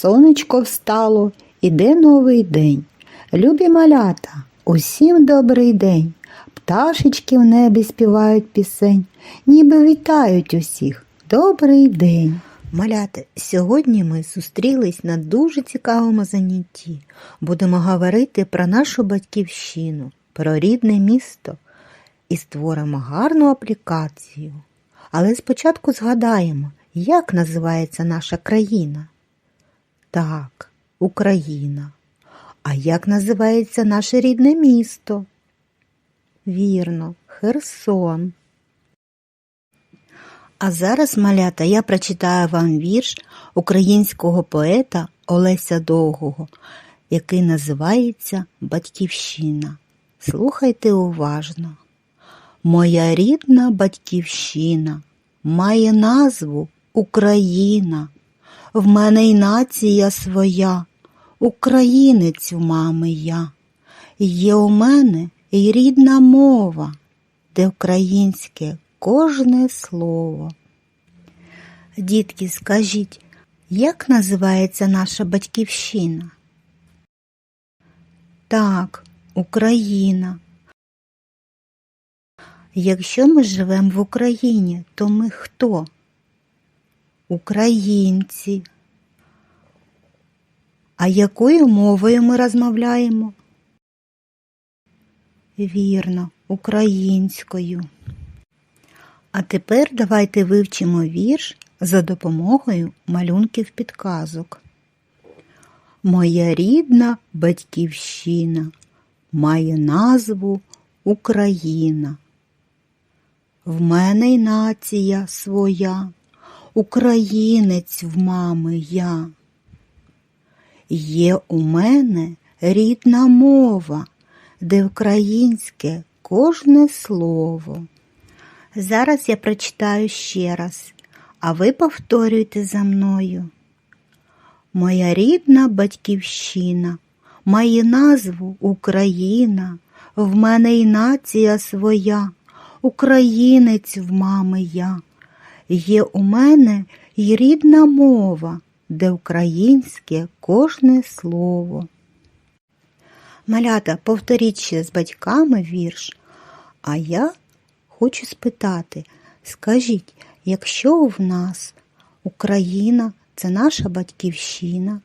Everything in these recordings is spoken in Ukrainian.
Сонечко встало, іде новий день. Любі малята, усім добрий день. Пташечки в небі співають пісень, ніби вітають усіх. Добрий день. Маляти, сьогодні ми зустрілись на дуже цікавому занятті. Будемо говорити про нашу батьківщину, про рідне місто і створимо гарну аплікацію. Але спочатку згадаємо, як називається наша країна. Так, Україна. А як називається наше рідне місто? Вірно, Херсон. А зараз, малята, я прочитаю вам вірш українського поета Олеся Довгого, який називається Батьківщина. Слухайте уважно. Моя рідна батьківщина має назву Україна. В мене й нація своя, українець в мами я. Є у мене й рідна мова, де українське кожне слово. Дітки, скажіть, як називається наша батьківщина? Так, Україна. Якщо ми живемо в Україні, то ми хто? Українці. А якою мовою ми розмовляємо? Вірно, українською. А тепер давайте вивчимо вірш за допомогою малюнків підказок. Моя рідна батьківщина має назву Україна. В мене й нація своя, українець в мами я. Є у мене рідна мова, де українське кожне слово. Зараз я прочитаю ще раз, а ви повторюйте за мною. Моя рідна батьківщина має назву Україна, в мене й нація своя, українець в мами я. Є у мене й рідна мова, де українське кожне слово. Малята, повторіть ще з батьками вірш, а я хочу спитати, скажіть, якщо в нас Україна це наша батьківщина,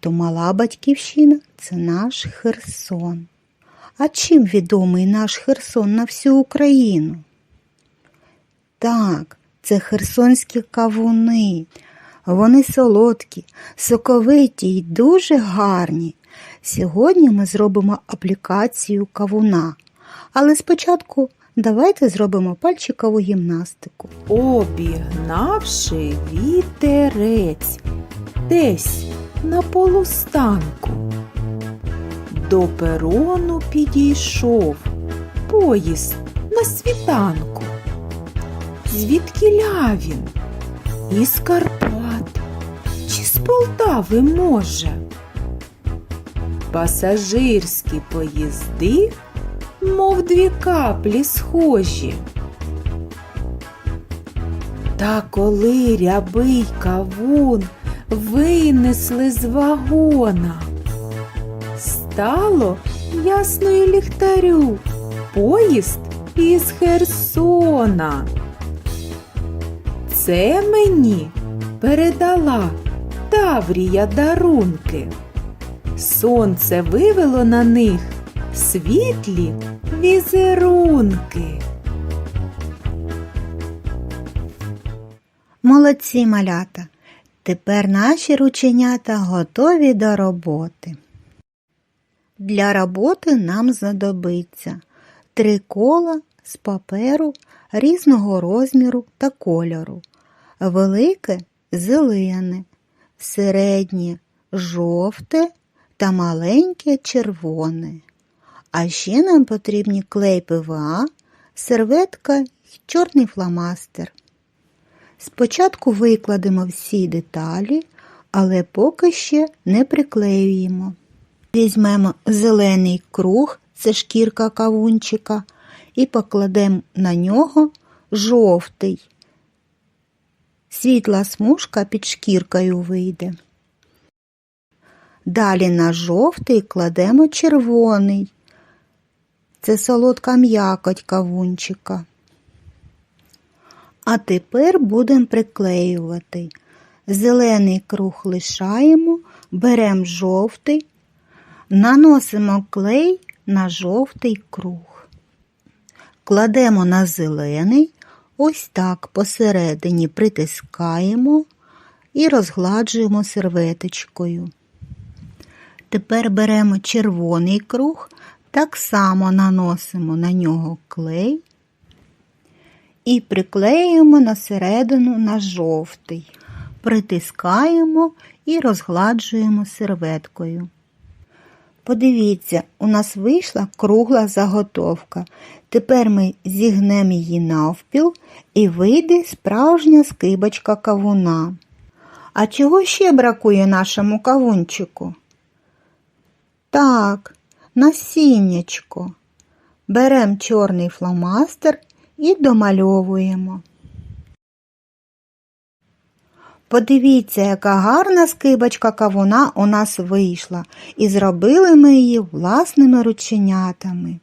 то мала батьківщина це наш Херсон. А чим відомий наш Херсон на всю Україну? Так, це херсонські кавуни. Вони солодкі, соковиті й дуже гарні. Сьогодні ми зробимо аплікацію кавуна. Але спочатку давайте зробимо пальчикову гімнастику. Обігнавши вітерець десь на полустанку. До перону підійшов поїзд на світанку. Звідкіля він? Із Карпат чи з Полтави може? Пасажирські поїзди, мов дві каплі схожі. Та коли рябий кавун винесли з вагона, стало ясно і ліхтарю поїзд із Херсона. Це мені передала Таврія дарунки. Сонце вивело на них світлі візерунки. Молодці малята! Тепер наші рученята готові до роботи. Для роботи нам знадобиться три кола з паперу різного розміру та кольору, велике зелене, середнє жовте та маленьке червоне. А ще нам потрібні клей ПВА, серветка й чорний фломастер. Спочатку викладемо всі деталі, але поки ще не приклеюємо. Візьмемо зелений круг, це шкірка кавунчика, і покладемо на нього жовтий. Світла смужка під шкіркою вийде. Далі на жовтий кладемо червоний. Це солодка м'якоть кавунчика. А тепер будемо приклеювати. Зелений круг лишаємо, беремо жовтий, наносимо клей на жовтий круг. Кладемо на зелений, ось так посередині притискаємо і розгладжуємо серветочкою. Тепер беремо червоний круг, так само наносимо на нього клей і приклеюємо на середину на жовтий. Притискаємо і розгладжуємо серветкою. Подивіться, у нас вийшла кругла заготовка. Тепер ми зігнемо її навпіл і вийде справжня скибочка кавуна. А чого ще бракує нашому кавунчику? Так, насіннячко. Беремо чорний фломастер і домальовуємо. Подивіться, яка гарна скибочка кавуна у нас вийшла, і зробили ми її власними рученятами.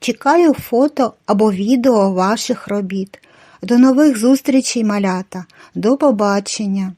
Чекаю фото або відео ваших робіт. До нових зустрічей, малята. До побачення!